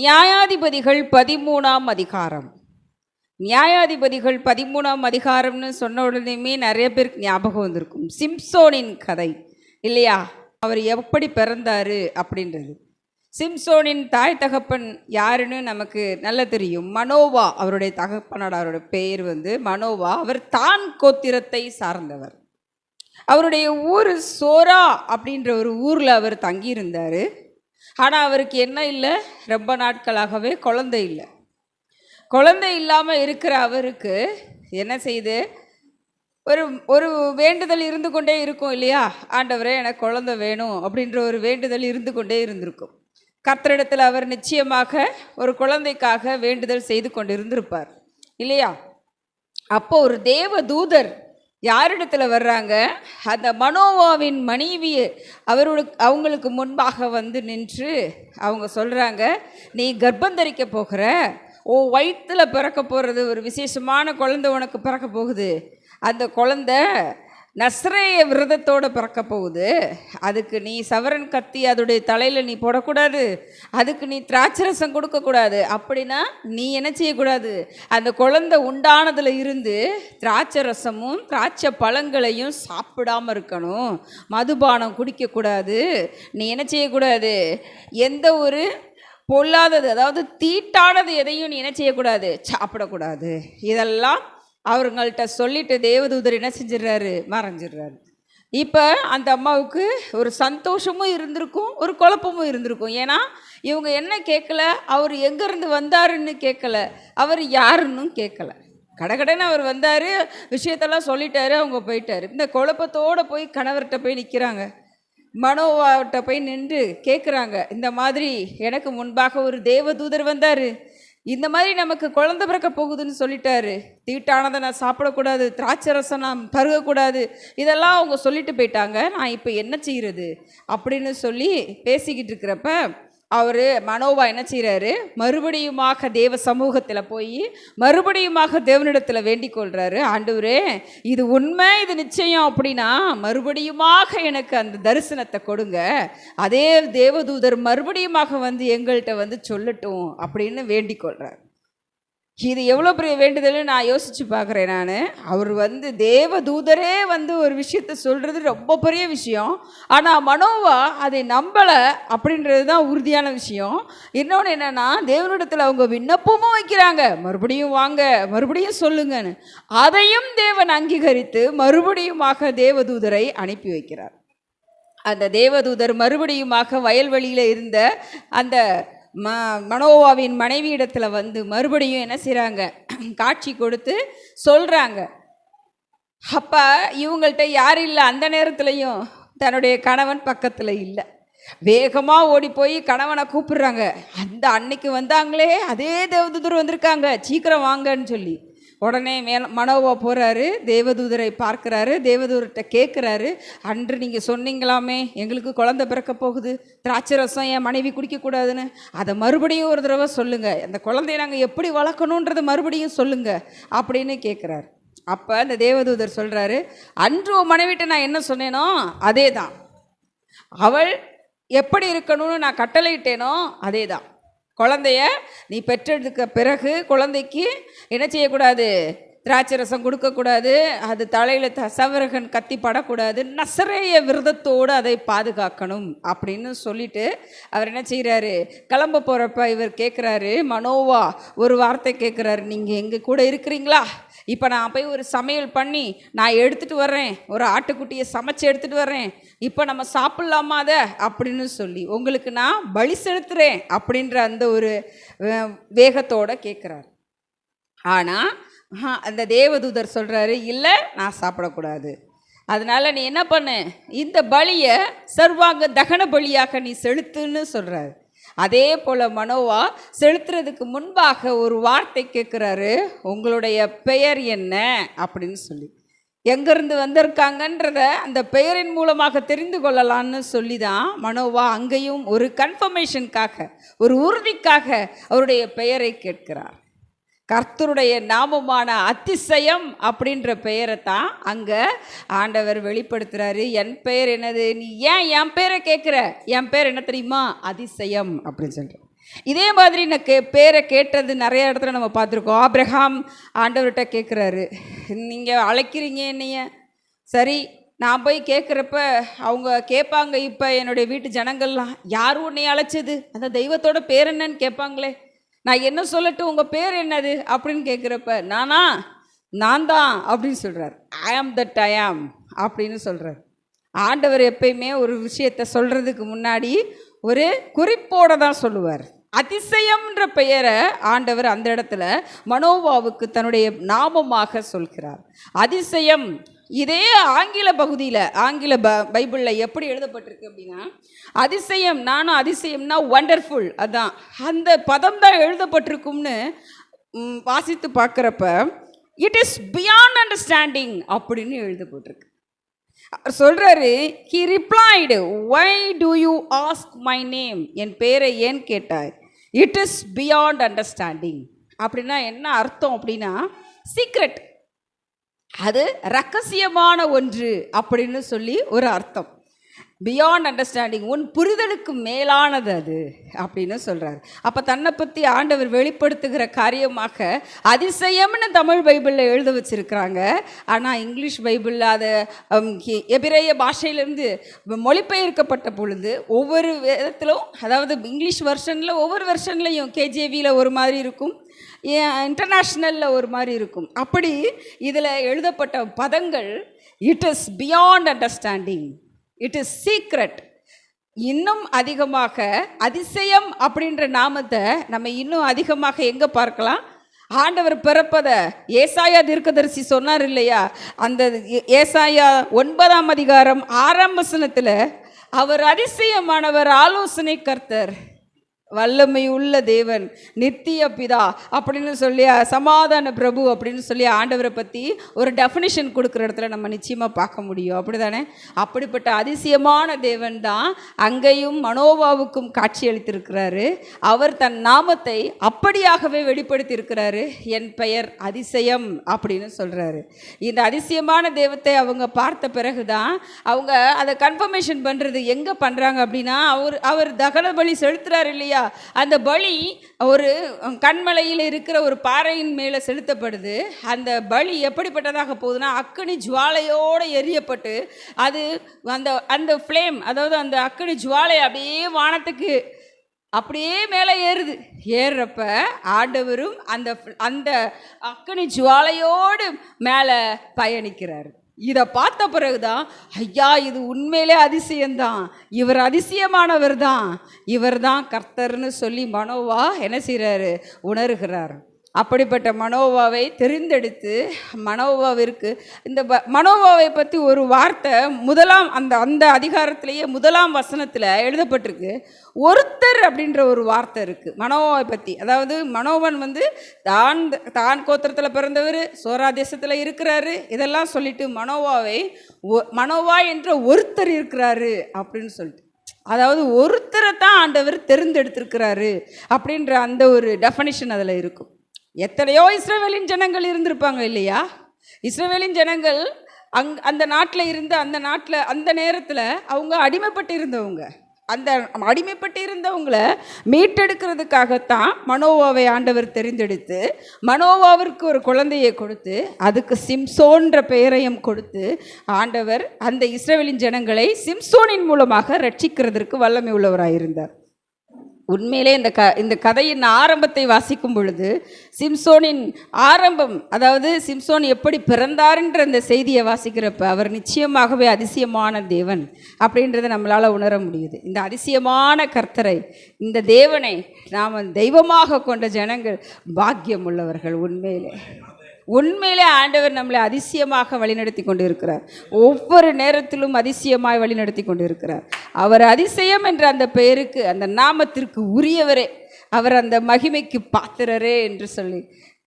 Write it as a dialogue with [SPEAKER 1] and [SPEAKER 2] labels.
[SPEAKER 1] நியாயாதிபதிகள் பதிமூணாம் அதிகாரம். நியாயாதிபதிகள் பதிமூணாம் அதிகாரம்னு சொன்ன உடனேயுமே நிறைய பேருக்கு ஞாபகம் வந்திருக்கும். சிம்சோனின் கதை இல்லையா? அவர் எப்படி பிறந்தாரு அப்படின்றது. சிம்சோனின் தாய் தகப்பன் யாருன்னு நமக்கு நல்லா தெரியும். மனோவா அவருடைய தகப்பனோட அவரோட பெயர் வந்து மனோவா. அவர் தான் கோத்திரத்தை சார்ந்தவர். அவருடைய ஊர் சோரா அப்படின்ற ஒரு ஊரில் அவர் தங்கியிருந்தார். ஆனால் அவருக்கு என்ன இல்லை? ரொம்ப நாட்களாகவே குழந்தை இல்லை. குழந்தை இல்லாமல் இருக்கிற அவருக்கு என்ன செய்து? ஒரு ஒரு வேண்டுதல் இருந்து கொண்டே இருக்கும் இல்லையா? ஆண்டவரே எனக்கு குழந்தை வேணும் அப்படின்ற ஒரு வேண்டுதல் இருந்து கொண்டே இருந்திருக்கும். கர்த்தரிடத்தில் அவர் நிச்சயமாக ஒரு குழந்தைக்காக வேண்டுதல் செய்து கொண்டு இருந்திருப்பார் இல்லையா? அப்போ ஒரு தேவ தூதர் யாரிடத்தில் வர்றாங்க? அந்த மனோவாவின் மனைவி அவர்களுக்கு அவங்களுக்கு முன்பாக வந்து நின்று அவங்க சொல்கிறாங்க நீ கர்ப்பந்தரிக்க போகிற? ஓ வயிற்றில் பிறக்க போகிறது ஒரு விசேஷமான குழந்தை உனக்கு பிறக்க போகுது. அந்த குழந்தை நஸ்ரேய விரதத்தோடு பிறக்க போகுது. அதுக்கு நீ சவரன் கத்தி அதோடைய தலையில் நீ போடக்கூடாது. அதுக்கு நீ திராட்சரசம் கொடுக்கக்கூடாது. அப்படின்னா நீ என்ன செய்யக்கூடாது? அந்த குழந்தை உண்டானதில் இருந்து திராட்சை ரசமும் திராட்சை பழங்களையும் சாப்பிடாம இருக்கணும். மதுபானம் குடிக்கக்கூடாது. நீ என்ன செய்யக்கூடாது? எந்த ஒரு பொல்லாதது அதாவது தீட்டானது எதையும் நீ என்ன செய்யக்கூடாது? சாப்பிடக்கூடாது. இதெல்லாம் அவருங்கள்ட்ட சொல்லிட்டு தேவதூதர் என்ன செஞ்சிடுறாரு? மறைஞ்சிடுறாரு. இப்போ அந்த அம்மாவுக்கு ஒரு சந்தோஷமும் இருந்திருக்கும் ஒரு குழப்பமும் இருந்திருக்கும். ஏன்னா இவங்க என்ன கேட்கல? அவர் எங்கேருந்து வந்தாருன்னு கேட்கல. அவர் யாருன்னு கேட்கல. கடகடன்னு அவர் வந்தார் விஷயத்தெல்லாம் சொல்லிட்டாரு அவங்க போயிட்டார். இந்த குழப்பத்தோடு போய் கணவர்கிட்ட போய் நிற்கிறாங்க மனோவாட்ட போய் நின்று கேட்குறாங்க இந்த மாதிரி எனக்கு முன்பாக ஒரு தேவதூதர் வந்தார். இந்த மாதிரி நமக்கு குழந்த பிறக்க போகுதுன்னு சொல்லிட்டாரு. தீட்டானதை நான் சாப்பிடக்கூடாது திராட்சை ரசம் நான் பருகக்கூடாது இதெல்லாம் அவங்க சொல்லிட்டு போயிட்டாங்க. நான் இப்போ என்ன செய்கிறது அப்படின்னு சொல்லி பேசிக்கிட்டு இருக்கிறப்ப அவர் மனோவா என்ன செய்கிறாரு மறுபடியுமாக தேவ சமூகத்தில் போய் மறுபடியுமாக தேவனிடத்தில் வேண்டிக் கொள்கிறாரு ஆண்டவரே இது உண்மை இது நிச்சயம் அப்படின்னா மறுபடியுமாக எனக்கு அந்த தரிசனத்தை கொடுங்க. அதே தேவதூதர் மறுபடியுமாக வந்து எங்கள்கிட்ட வந்து சொல்லட்டும் அப்படின்னு வேண்டிக் கொள்கிறார் இது எவ்வளோ பெரிய வேண்டுதல்னு நான் யோசித்து பார்க்குறேன் நான். அவர் வந்து தேவ தூதரே வந்து ஒரு விஷயத்த சொல்கிறது ரொம்ப பெரிய விஷயம். ஆனால் மனோவா அதை நம்பலை அப்படின்றது தான் உறுதியான விஷயம். இன்னொன்று என்னென்னா தேவனிடத்தில் அவங்க விண்ணப்பமும் வைக்கிறாங்க. மறுபடியும் வாங்க மறுபடியும் சொல்லுங்கன்னு. அதையும் தேவன் அங்கீகரித்து மறுபடியுமாக தேவதூதரை அனுப்பி வைக்கிறார். அந்த தேவதூதர் மறுபடியுமாக வயல்வெளியில் இருந்த அந்த ம மனோவாவின் மனைவியிடத்தில் வந்து மறுபடியும் என்ன செய்கிறாங்க காட்சி கொடுத்து சொல்கிறாங்க அப்போ இவங்கள்ட்ட யாரும் இல்லை. அந்த நேரத்துலையும் தன்னுடைய கணவன் பக்கத்தில் இல்லை. வேகமாக ஓடி போய் கணவனை கூப்பிடுறாங்க. அந்த அன்னைக்கு வந்தாங்களே அதே தேவதூர் வந்திருக்காங்க. சீக்கிரம் வாங்கன்னு சொல்லி. உடனே மேல மனோவா போகிறாரு தேவதூதரை பார்க்குறாரு தேவதூதர்கிட்ட கேட்குறாரு அன்று நீங்கள் சொன்னீங்களாமே எங்களுக்கு குழந்த பிறக்க போகுது திராட்சை ரசம் என் மனைவி குடிக்கக்கூடாதுன்னு அதை மறுபடியும் ஒரு தடவை சொல்லுங்கள் அந்த குழந்தைய நாங்கள் எப்படி வளர்க்கணுன்றதை மறுபடியும் சொல்லுங்கள் அப்படின்னு கேட்குறாரு அப்போ அந்த தேவதூதர் சொல்கிறாரு அன்று உன் மனைவிட்ட நான் என்ன சொன்னேனோ அதே தான் அவள் எப்படி இருக்கணும்னு நான் கட்டளையிட்டேனோ அதே தான் குழந்தைய நீ பெற்றெடுக்க பிறகு குழந்தைக்கு என்ன செய்யக்கூடாது? திராட்சை ரசம் கொடுக்கக்கூடாது அது தலையில் த சவரகன் கத்தி படக்கூடாது நசரேய விரதத்தோடு அதை பாதுகாக்கணும் அப்படின்னு சொல்லிட்டு அவர் என்ன செய்கிறாரு கிளம்ப போகிறப்ப இவர் கேட்குறாரு மனோவா ஒரு வார்த்தை கேட்குறாரு நீங்கள் எங்கள் கூட இருக்கிறீங்களா? இப்போ நான் போய் ஒரு சமையல் பண்ணி நான் எடுத்துகிட்டு வர்றேன். ஒரு ஆட்டுக்குட்டியை சமைச்சு எடுத்துகிட்டு வர்றேன். இப்போ நம்ம சாப்பிட்லாமா அதை? அப்படின்னு சொல்லி உங்களுக்கு நான் பலி செலுத்துகிறேன் அப்படின்ற அந்த ஒரு வேகத்தோடு வேகத்தோட கேட்குறாரு ஆனால் அந்த தேவதூதர் சொல்கிறாரு இல்லை நான் சாப்பிடக்கூடாது. அதனால் நீ என்ன பண்ணு? இந்த பலியை சர்வாங்க தகன பலியாக நீ செலுத்துன்னு சொல்கிறாரு அதே போல் மனோவா செலுத்துறதுக்கு முன்பாக ஒரு வார்த்தை கேட்குறாரு உங்களுடைய பெயர் என்ன? அப்படின்னு சொல்லி. எங்கேருந்து வந்திருக்காங்கன்றத அந்த பெயரின் மூலமாக தெரிந்து கொள்ளலான்னு சொல்லி தான் மனோவா அங்கேயும் ஒரு கன்ஃபர்மேஷனுக்காக ஒரு உறுதிக்காக அவருடைய பெயரை கேட்கிறார். கர்த்தருடைய நாமமான அதிசயம் அப்படின்ற பெயரை தான் அங்கே ஆண்டவர் வெளிப்படுத்துகிறாரு என் பெயர் என்னது? நீ ஏன் என் பேரை கேட்குற? என் பேர் என்ன தெரியுமா? அதிசயம் அப்படின்னு சொல்கிறேன் இதே மாதிரி நான் கே பேரை கேட்டது நிறைய இடத்துல நம்ம பார்த்துருக்கோம். ஆப்ரஹாம் ஆண்டவர்கிட்ட கேட்குறாரு. நீங்கள் அழைக்கிறீங்க என்னைய? சரி நான் போய் கேட்குறப்ப அவங்க கேட்பாங்க. இப்போ என்னுடைய வீட்டு ஜனங்கள்லாம் யார் உன்னை அழைச்சது? அந்த தெய்வத்தோட பேர் என்னன்னு கேட்பாங்களே. நான் என்ன சொல்லட்டும் உங்கள் பேர் என்னது? அப்படின்னு கேட்குறப்ப நானா நான் தான் அப்படின்னு சொல்கிறார் ஐ ஆம் தட் ஐ ஆம் அப்படின்னு சொல்கிறார் ஆண்டவர் எப்பயுமே ஒரு விஷயத்தை சொல்கிறதுக்கு முன்னாடி ஒரு குறிப்போடு தான் சொல்லுவார். அதிசயம்ன்ற பெயரை ஆண்டவர் அந்த இடத்துல மனோவாவுக்கு தன்னுடைய நாமமாக சொல்கிறார். அதிசயம் இதே ஆங்கில பகுதியில் ஆங்கில ப பைபிளில் எப்படி எழுதப்பட்டிருக்கு அப்படின்னா அதிசயம் நானும் அதிசயம்னா ஒண்டர்ஃபுல் அதான். அந்த பதம் தான் எழுதப்பட்டிருக்கும்னு வாசித்து பார்க்குறப்ப இட் இஸ் பியாண்ட் அண்டர்ஸ்டாண்டிங் அப்படின்னு எழுதப்பட்டிருக்கு. அவர் சொல்கிறாரு he replied why do you ask my name என் பேரை ஏன் கேட்டாய்? இட் இஸ் பியாண்ட் அண்டர்ஸ்டாண்டிங் அப்படின்னா என்ன அர்த்தம் அப்படின்னா சீக்ரெட் அது ரகசியமான ஒன்று அப்படின்னு சொல்லி ஒரு அர்த்தம். பியாண்ட் அண்டர்ஸ்டாண்டிங் உன் புரிதலுக்கு மேலானது அது அப்படின்னு சொல்கிறார் அப்போ தன்னை பற்றி ஆண்டவர் வெளிப்படுத்துகிற காரியமாக அதிசயம்னு தமிழ் பைபிளில் எழுத வச்சுருக்கிறாங்க. ஆனால் இங்கிலீஷ் பைபிளில் அதை ஹி- எபிரேய பாஷையிலேருந்து மொழிபெயர்க்கப்பட்ட பொழுது ஒவ்வொரு விதத்திலும் அதாவது இங்கிலீஷ் வெர்ஷனில் ஒவ்வொரு வெர்ஷன்லையும் கேஜேவியில் ஒரு மாதிரி இருக்கும் இன்டர்நேஷ்னலில் ஒரு மாதிரி இருக்கும். அப்படி இதில் எழுதப்பட்ட பதங்கள் it is beyond understanding it is secret இன்னும் அதிகமாக அதிசயம் அப்படின்ற நாமத்தை நம்ம இன்னும் அதிகமாக எங்கே பார்க்கலாம்? ஆண்டவர் பிறப்பதை ஏசாயா தீர்க்கதரிசி சொன்னார் இல்லையா? அந்த ஏசாயா ஒன்பதாம் அதிகாரம் ஆறாம் வசனத்தில் அவர் அதிசயமானவர் ஆலோசனை கர்த்தர் வல்லமை உள்ள தேவன் நித்திய பிதா அப்படின்னு சொல்லி சமாதான பிரபு அப்படின்னு சொல்லி ஆண்டவரை பற்றி ஒரு டெஃபினிஷன் கொடுக்குற இடத்துல நம்ம நிச்சயமாக பார்க்க முடியும். அப்படிதானே? அப்படிப்பட்ட அதிசயமான தேவன் தான் அங்கேயும் மனோவாவுக்கும் காட்சியளித்திருக்கிறாரு அவர் தன் நாமத்தை அப்படியாகவே வெளிப்படுத்தியிருக்கிறாரு. என் பெயர் அதிசயம் அப்படின்னு சொல்கிறாரு இந்த அதிசயமான தெய்வத்தை அவங்க பார்த்த பிறகு தான் அவங்க அதை கன்ஃபர்மேஷன் பண்ணுறது எங்கே பண்ணுறாங்க அப்படின்னா அவர் அவர் தகன பலி செலுத்துறாரு இல்லையா? அந்த பலி ஒரு கண்மலையில் இருக்கிற ஒரு பாறையின் மேலே செலுத்தப்படுது. அந்த பலி எப்படிப்பட்டதாக போகுதுன்னா அக்கினி ஜுவாலையோடு எரியப்பட்டு அது அந்த அந்த ஃப்ளேம் அதாவது அந்த அக்கினி ஜுவாலை அப்படியே வானத்துக்கு அப்படியே மேலே ஏறுது. ஏறுறப்ப ஆண்டவரும் அந்த அந்த அக்கினி ஜுவாலையோடு மேலே பயணிக்கிறார். இதை பார்த்த பிறகுதான் ஐயா இது உண்மையிலே அதிசயம்தான். இவர் அதிசயமானவர் தான் இவர் தான் கர்த்தர்னு சொல்லி மனோவா என்ன செய்கிறாரு உணர்கிறார். அப்படிப்பட்ட மனோவாவை தெரிந்தெடுத்து மனோவாவிற்கு இந்த ப- மனோவாவை பற்றி ஒரு வார்த்தை முதலாம் அந்த அந்த அதிகாரத்திலேயே முதலாம் வசனத்தில் எழுதப்பட்டிருக்கு. ஒருத்தர் அப்படின்ற ஒரு வார்த்தை இருக்குது மனோவாவை பற்றி அதாவது மனோவன் வந்து தான் தான் கோத்திரத்தில் பிறந்தவர் சோரா தேசத்தில் இருக்கிறாரு. இதெல்லாம் சொல்லிட்டு மனோவாவை ஒ- மனோவா என்ற ஒருத்தர் இருக்கிறாரு அப்படின்னு சொல்லிட்டு. அதாவது ஒருத்தரை தான் ஆண்டவர் தெரிந்தெடுத்திருக்கிறாரு அப்படின்ற அந்த ஒரு டெஃபனிஷன் அதில் இருக்கும். எத்தனையோ இஸ்ரேவேலின் ஜனங்கள் இருந்திருப்பாங்க இல்லையா? இஸ்ரேவேலின் ஜனங்கள் அங் அந்த நாட்டில் இருந்து அந்த நாட்டில் அந்த நேரத்தில் அவங்க அடிமைப்பட்டு இருந்தவங்க அந்த அடிமைப்பட்டு இருந்தவங்கள மீட்டெடுக்கிறதுக்காகத்தான் மனோவாவை ஆண்டவர் தெரிந்தெடுத்து மனோவாவிற்கு ஒரு குழந்தையை கொடுத்து அதுக்கு சிம்சோன்ற பெயரையும் கொடுத்து ஆண்டவர் அந்த இஸ்ரேவேலின் ஜனங்களை சிம்சோனின் மூலமாக ரட்சிக்கிறதற்கு வல்லமை உள்ளவராயிருந்தார். உண்மையிலே இந்த க இந்த கதையின் ஆரம்பத்தை வாசிக்கும் பொழுது சிம்சோனின் ஆரம்பம் அதாவது சிம்சோன் எப்படி பிறந்தாருன்ற அந்த செய்தியை வாசிக்கிறப்ப அவர் நிச்சயமாகவே அதிசயமான தேவன் அப்படின்றத நம்மளால் உணர முடியுது. இந்த அதிசயமான கர்த்தரை இந்த தேவனை நாம் தெய்வமாக கொண்ட ஜனங்கள் பாக்கியம் உள்ளவர்கள் உண்மையிலே. உண்மையிலே ஆண்டவர் நம்மளை அதிசயமாக வழிநடத்தி கொண்டு இருக்கிறார் ஒவ்வொரு நேரத்திலும் அதிசயமாய் வழிநடத்தி கொண்டு இருக்கிறார் அவர் அதிசயம் என்ற அந்த பெயருக்கு அந்த நாமத்திற்கு உரியவரே. அவர் அந்த மகிமைக்கு பாத்திரரே என்று சொல்லி